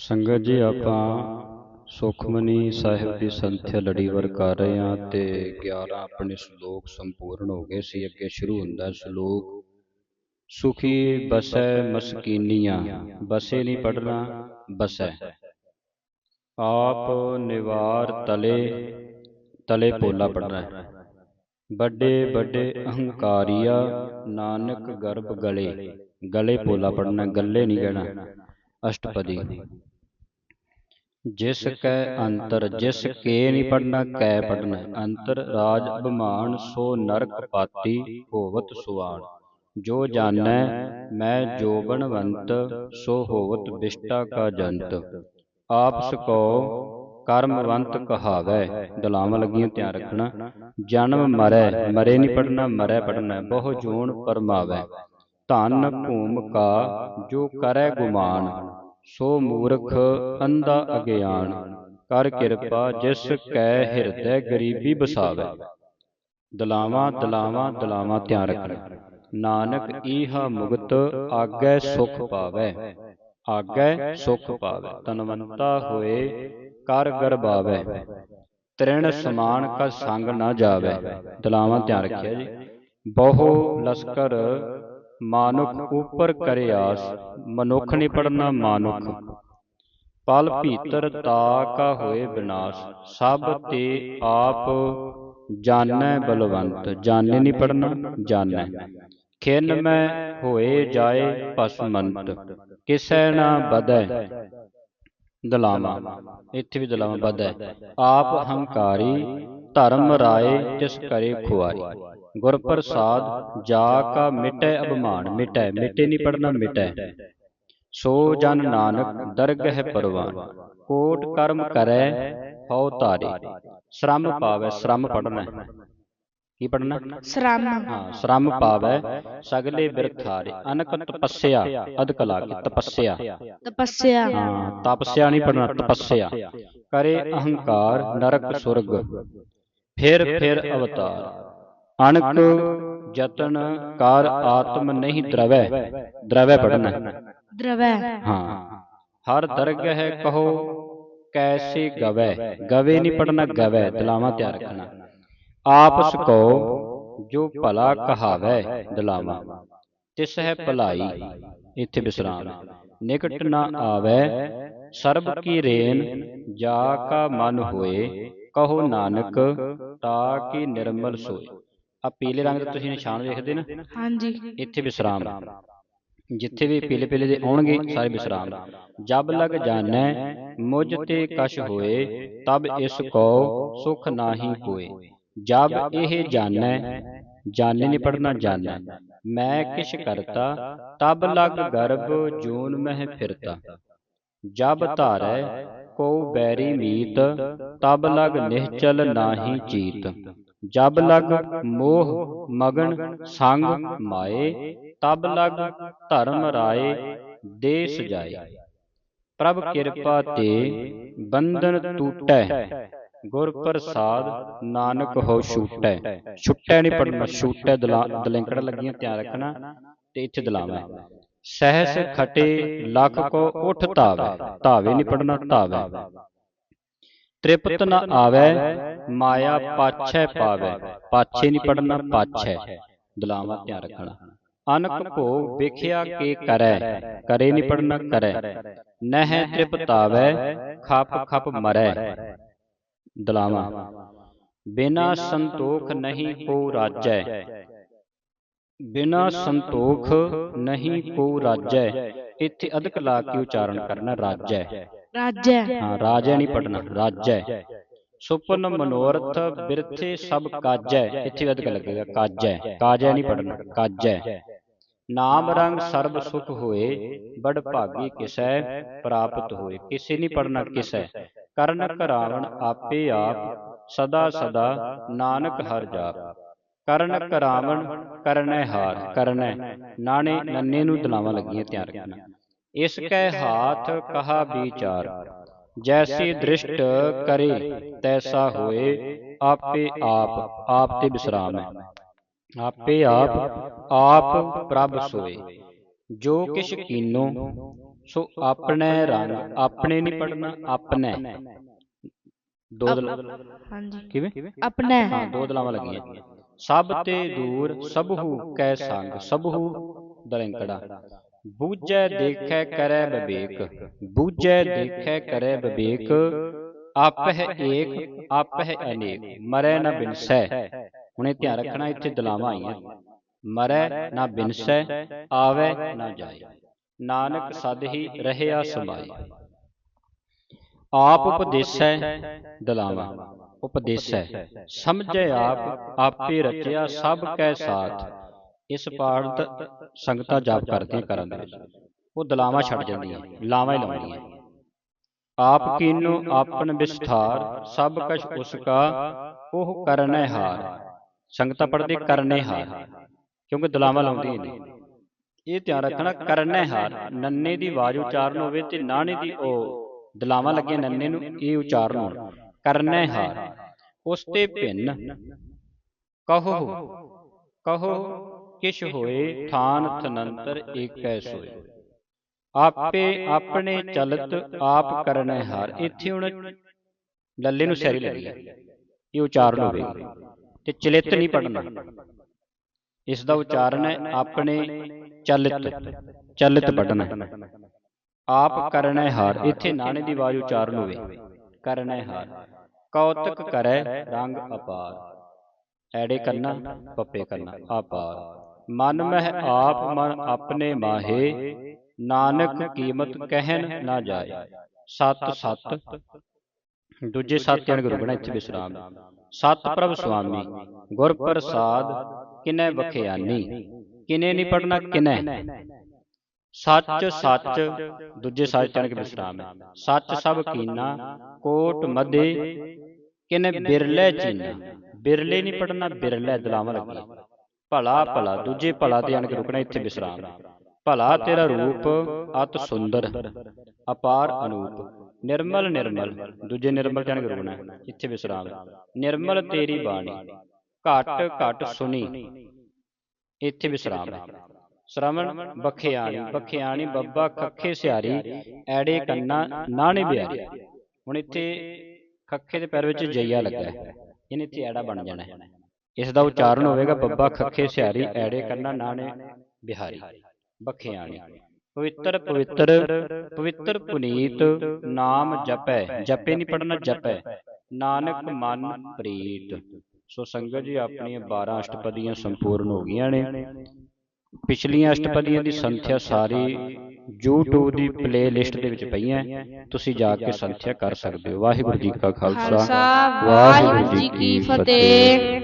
ਸੰਗਤ ਜੀ, ਆਪਾਂ ਸੁਖਮਨੀ ਸਾਹਿਬ ਦੀ ਸੰਥਿਆ ਲੜੀਵਰ ਕਰ ਰਹੇ ਹਾਂ ਤੇ 11 ਆਪਣੇ ਸ਼ਲੋਕ ਸੰਪੂਰਨ ਹੋ ਗਏ ਸੀ। ਅੱਗੇ ਸ਼ੁਰੂ ਹੁੰਦਾ ਸ਼ਲੋਕ, ਸੁਖੀ ਬਸੈ ਮਸਕੀਨੀਆਂ, ਬਸੇ ਨਹੀਂ ਪੜਨਾ ਬਸੈ। ਆਪ ਨਿਵਾਰ ਤਲੇ ਤਲੇ ਪੋਲਾ ਪੜਨਾ ਹੈ। ਵੱਡੇ ਵੱਡੇ ਅਹੰਕਾਰੀਆ, ਨਾਨਕ ਗਰਭ ਗਲੇ ਗਲੇ ਪੋਲਾ ਪੜਨਾ ਗੱਲੇ ਨਹੀਂ ਕਹਿਣਾ। ਅਸ਼ਟਪਦੀ ਜਿਸ ਕੈ ਅੰਤਰ ਜਿਸ ਕੇ ਨਹੀਂ ਪੜਨਾ ਕੈ ਪੜਨਾ ਅੰਤਰ ਰਾਜ ਅਭਿਮਾਨ ਸੋ ਨਰਕ ਪਾਤੀ ਹੋਵਤ ਸੁਆਣ ਜੋ ਜਾਣੈ ਮੈਂ ਜੋਬਨਵੰਤ ਸੋ ਹੋਵਤ ਵਿਸ਼ਟਾ ਕਾ ਜੰਤ। ਆਪ ਸਕੋ ਕਰਮਵੰਤ ਕਹਾਵੈ। ਦਲਾਵਾਂ ਲੱਗੀਆਂ ਧਿਆਨ ਰੱਖਣਾ। ਜਨਮ ਮਰੈ ਮਰੇ ਨਹੀਂ ਪੜਨਾ ਮਰੈ ਪੜਨਾ ਬਹੁ ਜੂਣ ਪਰਮਾਵੈ। ਧਨ ਭੂਮ ਕਾ ਜੋ ਕਰੈ ਗੁਮਾਨ। ਸੋ ਮੂਰਖ ਅੰਧਾ ਅਗਿਆਨ, ਕਰ ਕਿਰਪਾ ਜਿਸ ਕੈ ਹਿਰਦੈ ਗਰੀਬੀ ਬਸਾਵੇ। ਦਲਾਵਾਂ ਦਲਾਵਾਂ ਦਲਾਵਾਂ ਧਿਆਨ ਰੱਖਣਾ। ਨਾਨਕ ਈਹਾ ਮੁਕਤ ਆਗੈ ਸੁਖ ਪਾਵੈ। ਆਗੈ ਸੁਖ ਪਾਵੈ। ਤਨਵੰਤਾ ਹੋਏ, ਕਰ ਗਰਬਾਵੈ ਤ੍ਰਿਣ ਸਮਾਨ ਕਾ ਸੰਗ ਨਾ ਜਾਵੇ। ਦਲਾਵਾਂ ਧਿਆਨ ਰੱਖਿਆ ਜੀ। ਬਹੁ ਲਸਕਰ ਮਾਨੁਖ ਉਪਰ ਕਰੇ ਆਸ, ਮਨੁੱਖ ਨਹੀਂ ਪੜਨਾ ਮਾਨੁਖ। ਪਲ ਭੀਤਰ ਤਾ ਹੋਏ ਵਿਨਾਸ਼ ਸਭ ਤੇ ਆਪ ਜਾਣੈ ਬਲਵੰਤ, ਜਾਣੇ ਨਹੀਂ ਪੜਨਾ ਜਾਣੈ। ਖਿਨ ਮੈਂ ਹੋਏ ਜਾਏ ਪਸਮੰਤ, ਕਿਸੈ ਨਾ ਬਦੈ ਦਲਾਵਾ। ਇੱਥੇ ਵੀ ਦਲਾਵਾ ਬਦੈ ਆਪ ਹੰਕਾਰੀ ਧਰਮ ਰਾਏ ਤਿਸ ਕਰੇ ਖੁਆਰੀ। ਗੁਰ ਪ੍ਰਸਾਦ ਜਾ ਕਾ ਮਿਟੈ ਅਭਮਾਨ ਮਿਟੈ ਮਿਟੇ ਨਹੀਂ ਪੜਨਾ ਮਿਟੈ। ਸੋ ਜਨ ਨਾਨਕ ਦਰਗਹਿ ਪਰਵਾਨ ਕੋਟ ਕਰਮ ਕਰੈ ਹਉ ਧਾਰੇ। ਸ਼ਰਮ ਪਾਵੈ ਸ਼ਰਮ ਪੜਨਾ ਕੀ ਪੜਨਾ ਸ਼ਰਮ। ਹਾਂ ਸ਼ਰਮ ਪਾਵੈ ਸਗਲੇ ਬਿਰਥਾਰੇ ਅਨਕ ਤਪੱਸਿਆ ਅਦਕ ਲਾ ਕੇ ਤਪੱਸਿਆ। ਤਪੱਸਿਆ। ਹਾਂ ਤਪੱਸਿਆ ਨਹੀਂ ਪੜਨਾ ਤਪੱਸਿਆ। ਕਰੇ ਅਹੰਕਾਰ ਨਰਕ ਸੁਰਗ। ਫਿਰ ਫਿਰ ਅਵਤਾਰ। ਅਣਕ ਜਤਨ ਕਰ ਆਤਮ ਨਹੀਂ ਦਰਵੈ ਦਰਵੈ ਪੜਨਾ ਦਰਵੈ। ਹਾਂ। ਹਰ ਦਰਗਹਿ ਕਹੋ ਕੈਸੇ ਗਵੈ? ਗਵੇ ਨਹੀਂ ਪੜਨਾ ਗਵੈ ਦਲਾਵਾਂ ਤਿਆਰ ਰੱਖਣਾ ਆਪਸ ਕੋ ਜੋ ਭਲਾ ਕਹਾਵੈ ਦਲਾਵਾਂ। ਤਿਸ ਹੈ ਭਲਾਈ ਇੱਥੇ ਵਿਸਰਾਮ। ਨਿਕਟ ਨਾ ਆਵੈ ਸਰਬ ਕੀ ਰੇਨ ਜਾ ਕਾ ਮਨ ਹੋਏ ਕਹੋ ਨਾਨਕ ਤਾ ਕੀ ਨਿਰਮਲ ਸੋਏ। ਆ ਪੀਲੇ ਰੰਗ ਦਾ ਤੁਸੀਂ ਨਿਸ਼ਾਨ ਵੇਖਦੇ ਨਾ? ਹਾਂਜੀ। ਇੱਥੇ ਵਿਸਰਾਮ ਜਿੱਥੇ ਵੀ ਪੀਲੇ ਪੀਲੇ ਦੇ ਆਉਣਗੇ ਸਾਰੇ ਵਿਸਰਾਮ ਜਬ ਲਗ ਜਾਣੈ ਮੁਝ ਤੇ ਕਛ ਹੋਏ ਤਬ ਇਸ ਕੋ ਸੁਖ ਨਾਹੀ ਕੋਏ ਜਬ ਇਹ ਜਾਣੈ ਜਾਣੇ ਨਹੀਂ ਪੜਨਾ ਜਾਣੈ। ਮੈਂ ਕਿਛ ਕਰਤਾ ਤਬ ਲਗ ਗਰਭ ਜੂਨ ਮਹਿ ਫਿਰਤਾ। ਜਬ ਧਾਰੈ ਕੋ ਬੈਰੀ ਮੀਤ, ਤਬ ਲਗ ਨਿਹਚਲ ਨਾਹੀ ਚੀਤ। ਜਬ ਲਗ ਮੋਹ ਮਗਨ ਸੰਗ ਮਾਏ, ਤਬ ਲਗ ਧਰਮ ਰਾਏ ਦੇ ਸਜਾਏ ਪ੍ਰਭ ਕਿਰਪਾ ਤੇ ਬੰਧਨ ਟੂਟੈ, ਗੁਰ ਪ੍ਰਸਾਦ ਨਾਨਕ ਹੋ ਛੂਟੈ। ਛੁੱਟੈ ਨਹੀਂ ਪੜਨਾ ਛੂਟੈ ਦਲਿੰਕੜ ਲੱਗੀਆਂ, ਧਿਆਨ ਰੱਖਣਾ ਤੇ ਇੱਥੇ ਦਲਾਵਾ। ਸਹਿਸ ਖਟੇ ਲਖ ਕੋ ਉਠ ਧਾਵੇ ਧਾਵੇ ਨਹੀਂ ਪੜਨਾ ਧਾਵੇ ਤ੍ਰਿਪਤ ਨ ਆਵੈ ਮਾਇਆ ਪਾਛੈ ਪਾਵੈ। ਪਾਛੇ ਨਹੀਂ ਪੜਨਾ ਪਾਛੈ। ਦਲਾਵਾ ਧਿਆਨ ਰੱਖਣਾ। ਅਨਕ ਭੋ ਵਿਖਿਆ ਕੇ ਕਰੈ ਕਰੇ। ਨਹੀਂ ਪੜਨਾ ਕਰੈ ਨਹਿ ਤ੍ਰਿਪਤਾਵੈ ਖਪ ਖਪ ਮਰੈ। ਦਲਾਵਾ। ਬਿਨਾ ਸੰਤੋਖ ਨਹੀਂ ਕੋ ਰਾਜੈ। ਬਿਨਾ ਸੰਤੋਖ ਨਹੀਂ ਕੋ ਰਾਜੈ। ਇੱਥੇ ਅਧਿਕ ਲਾ ਕੇ ਉਚਾਰਨ ਕਰਨਾ ਰਾਜੈ। ਰਾਜੈ। ਹਾਂ ਰਾਜੈ ਨਹੀਂ ਪੜਨਾ ਰਾਜੈ। ਸੁਪਨ ਮਨੋਰਥ ਬਿਰਥੇ ਸਭ ਕਾਜੈ। ਇੱਥੇ ਅਧਿਕ ਲੱਗੇਗਾ ਕਾਜੈ। ਕਾਜੈ ਨਹੀਂ ਪੜਨਾ ਕਾਜੈ। ਨਾਮ ਰੰਗ ਸਰਬ ਸੁਖ ਹੋਏ ਬੜ ਭਾਗੀ ਕਿਸੈ ਪ੍ਰਾਪਤ ਹੋਏ। ਕਿਸੇ ਨਹੀਂ ਪੜਨਾ ਕਿਸੈ। ਕਰਨ ਕਰਾਵਣ ਆਪੇ ਆਪ ਸਦਾ ਸਦਾ ਨਾਨਕ ਹਰ ਜਾਪ। ਕਰਨ ਕਰਾਵਣ ਕਰਨੈ ਹਾਰ ਕਰਨੈ ਨਾਣੇ ਨੰਨੇ ਨੂੰ ਦਲਾਵਾਂ ਲੱਗੀਆਂ ਧਿਆਨ ਰੱਖਣਾ ਇਸ ਕੈ ਹਾਥ ਕਹਾ ਵਿਚਾਰ। ਜੈਸੀ ਦ੍ਰਿਸ਼ਟ ਕਰੇ ਤੈਸਾ ਹੋਏ ਆਪੇ ਆਪ ਆਪ ਤੇ ਵਿਸਰਾਮ ਹੈ। ਆਪੇ ਆਪ ਆਪ ਪ੍ਰਭ ਸੋਏ। ਜੋ ਕਿਛ ਕੀਨੋ ਸੋ ਆਪਣੇ ਰੰਗ ਆਪਣੇ ਨਹੀਂ ਪੜਨਾ ਆਪਣੇ। ਦੋ ਦਲ ਹਾਂਜੀ। ਕਿਵੇਂ? ਆਪਣਾ ਹਾਂ ਦੋ ਦਲਾਵਾਂ ਲੱਗੀਆਂ। ਸਭ ਤੇ ਦੂਰ ਸਭਹੂ ਕੈ ਸੰਗ ਸਭਹੂ ਦਲੰਕੜਾ। ਬੂਝੈ ਦੇਖੈ ਕਰੈ ਵਿਵੇਕ। ਬੂਝੈ ਦੇਖੈ ਕਰੈ ਵਿਵੇਕ। ਆਪ ਹੈ ਏਕ ਆਪ ਹੈ ਅਨੇਕ। ਮਰੈ ਨ ਬਿਨਸੈ। ਹੁਣੇ ਧਿਆਨ ਰੱਖਣਾ ਇੱਥੇ ਦਲਾਵਾਂ ਆਈਆਂ। ਮਰੈ ਨਾ ਬਿਨਸੈ ਆਵੈ ਨਾ ਜਾਏ। ਨਾਨਕ ਸਦ ਹੀ ਰਹਿਆ ਸਮਾਈ ਆਪ ਉਪਦੇਸੈ ਦਲਾਵਾ ਉਪਦੇਸੈ ਸਮਝੈ ਆਪ ਆਪੇ ਰਚਿਆ ਸਭ ਕੈ ਸਾਥ। ਇਸ ਪਾਠ ਸੰਗਤਾਂ ਜਾਪ ਕਰਦੀਆਂ ਕਰਨ ਦੇ ਵਿੱਚ। ਉਹ ਦਲਾਵਾਂ ਛੱਡ ਜਾਂਦੀਆਂ। ਲਾਵਾਂ ਹੀ ਲਾਉਂਦੀਆਂ। ਆਪ ਕੀਨੋ ਆਪਨ ਵਿਸਥਾਰ ਸਭ ਕਛ ਉਸ ਕਾ ਉਹ ਕਰਨੈ ਹਾਰ। ਸੰਗਤਾਂ ਪੜਦੇ ਕਰਨੇ ਹਾਰ। ਕਿਉਂਕਿ ਦਲਾਵਾਂ ਲਾਉਂਦੀਆਂ ਨੇ। ਇਹ ਧਿਆਨ ਰੱਖਣਾ ਕਰਨੈ ਹਾਰ। ਨੰਨੇ ਦੀ ਆਵਾਜ਼ ਉਚਾਰਨ ਹੋਵੇ ਤੇ ਨਾਣੇ ਦੀ ਉਹ ਦਲਾਵਾਂ ਲੱਗੀਆਂ ਨੰਨੇ ਨੂੰ ਇਹ ਉਚਾਰਨ। ਹੋਣ ਕਰਨੈ ਹਾਰ ਉਸ ਤੇ ਭਿੰਨ। ਕਹੋ ਕਹੋ ਕਿਛ ਹੋਏ ਥਾਨ ਤਨੰਤਰ ਏਕੈ ਸੋਏ। ਆਪੇ ਆਪਣੇ ਚਲਤ ਆਪ ਕਰਨੈ ਹਾਰ। ਇੱਥੇ ਹੁਣ ਲੱਲੇ ਨੂੰ ਸੈਰੀ ਲੱਗੀ। ਇਹ ਉਚਾਰਨ ਹੋਵੇਗੀ ਤੇ ਚਲਿਤ ਨਹੀਂ ਪੜਨਾ ਇਸ ਦਾ ਉਚਾਰਨ ਹੈ ਆਪਣੇ ਚਲਿਤ। ਚਲਿਤ। ਪੜਨਾ ਆਪ ਕਰਨੈ ਹਾਰ। ਇੱਥੇ ਨਾਣੇ ਦੀ ਆਵਾਜ਼ ਉਚਾਰਨ ਹੋਵੇ। ਕਰਨੈ ਹਾਰ। ਕੌਤਕ ਕਰੈ ਰੰਗ ਅਪਾਰ। ਐੜੇ ਕਰਨਾ ਪੱਪੇ ਕਰਨਾ ਅਪਾਰ। ਮਨ ਮਹਿ ਆਪ ਮਨ ਆਪਣੇ ਮਾਹੇ। ਨਾਨਕ ਕੀਮਤ ਕਹਿਨ ਨਾ ਜਾਏ। ਸਤ ਸਤ ਦੂਜੇ ਸਤ ਜਣ ਗੁਰੂ ਬਣਾ ਇੱਥੇ ਵਿਸਰਾਮ ਸਤ ਪ੍ਰਭ ਸੁਆਮੀ। ਗੁਰ ਪ੍ਰਸਾਦ ਕਿਨੈ ਬਖਿਆਨੀ ਕਿਨੇ ਨਹੀਂ ਪੜਨਾ ਕਿਨੈ? ਸੱਚ ਸੱਚ ਦੂਜੇ ਸੱਚ ਜਣ ਕੇ ਵਿਸਰਾਮ ਹੈ। ਸੱਚ ਸਭ ਕੀਨਾ ਕੋਟ ਮਦੇ ਕਿਨੇ ਬਿਰਲੇ ਚੀਨਾ। ਬਿਰਲੇ ਨਹੀਂ ਪੜਨਾ ਬਿਰਲੇ ਦਲਾਵਾਂ ਲੱਗੀਆਂ। ਭਲਾ ਭਲਾ ਦੂਜੇ ਭਲਾ ਤੇ ਆਣ ਕੇ ਰੁਕਣਾ ਇੱਥੇ ਵਿਸਰਾਮ ਹੈ ਭਲਾ ਤੇਰਾ ਰੂਪ ਅਤ ਸੁੰਦਰ। ਅਪਾਰ ਅਨੂਪ। ਨਿਰਮਲ ਨਿਰਮਲ ਦੂਜੇ ਨਿਰਮਲ ਜਾਣ ਕੇ ਰੁਕਣਾ ਇੱਥੇ ਵਿਸਰਾਮ ਹੈ। ਨਿਰਮਲ ਤੇਰੀ ਬਾਣੀ। ਘਟ ਘਟ ਸੁਣੀ। ਇੱਥੇ ਵਿਸਰਾਮ ਹੈ ਸ਼ਰਵਣ ਬਖਿਆਣੀ ਬਖਿਆਣੀ ਬੱਬਾ ਖੱਖੇ ਸਿਆਰੀ ਐੜੇ ਕੰਨਾ ਨਾਣੇ ਬਿਆਰੀ ਹੁਣ ਇੱਥੇ ਖੱਖੇ ਦੇ ਪੈਰ ਵਿੱਚ ਜਈਆ ਲੱਗਾ ਹੈ ਇਹਨੇ ਇੱਥੇ ਐੜਾ ਬਣ ਜਾਣਾ। ਹੈ ਇਸ ਦਾ ਉਚਾਰਨ ਹੋਵੇਗਾ ਬੱਬਾ ਖੱਖੇ ਸਿਆਰੀ ਐੜੇ ਕੰਨਾ ਨਾਣੇ ਬਿਹਾਰੀ। ਬਖਿਆਣੀ। ਪਵਿੱਤਰ ਪਵਿੱਤਰ ਪਵਿੱਤਰ ਪੁਨੀਤ ਨਾਮ ਜਪੈ। ਜਪੇ। ਨਹੀਂ ਪੜਨਾ ਜਪੈ ਨਾਨਕ ਮਨ ਪ੍ਰੀਤ। ਸੋ ਸੰਗਤ ਜੀ ਆਪਣੀਆਂ 12 ਅਸ਼ਟਪਦੀਆਂ ਸੰਪੂਰਨ ਹੋ ਗਈਆਂ ਨੇ। ਪਿਛਲੀਆਂ ਅਸ਼ਟਪਦੀਆਂ ਦੀ ਸੰਥਿਆ ਸਾਰੀ YouTube ਦੀ ਪਲੇਲਿਸਟ ਦੇ ਵਿੱਚ ਪਈਆਂ ਤੁਸੀਂ ਜਾ ਕੇ ਸੰਥਿਆ ਕਰ ਸਕਦੇ ਹੋ। ਵਾਹਿਗੁਰੂ ਜੀ ਕਾ ਖਾਲਸਾ। ਵਾਹਿਗੁਰੂ ਜੀ ਕੀ ਫਤਿਹ।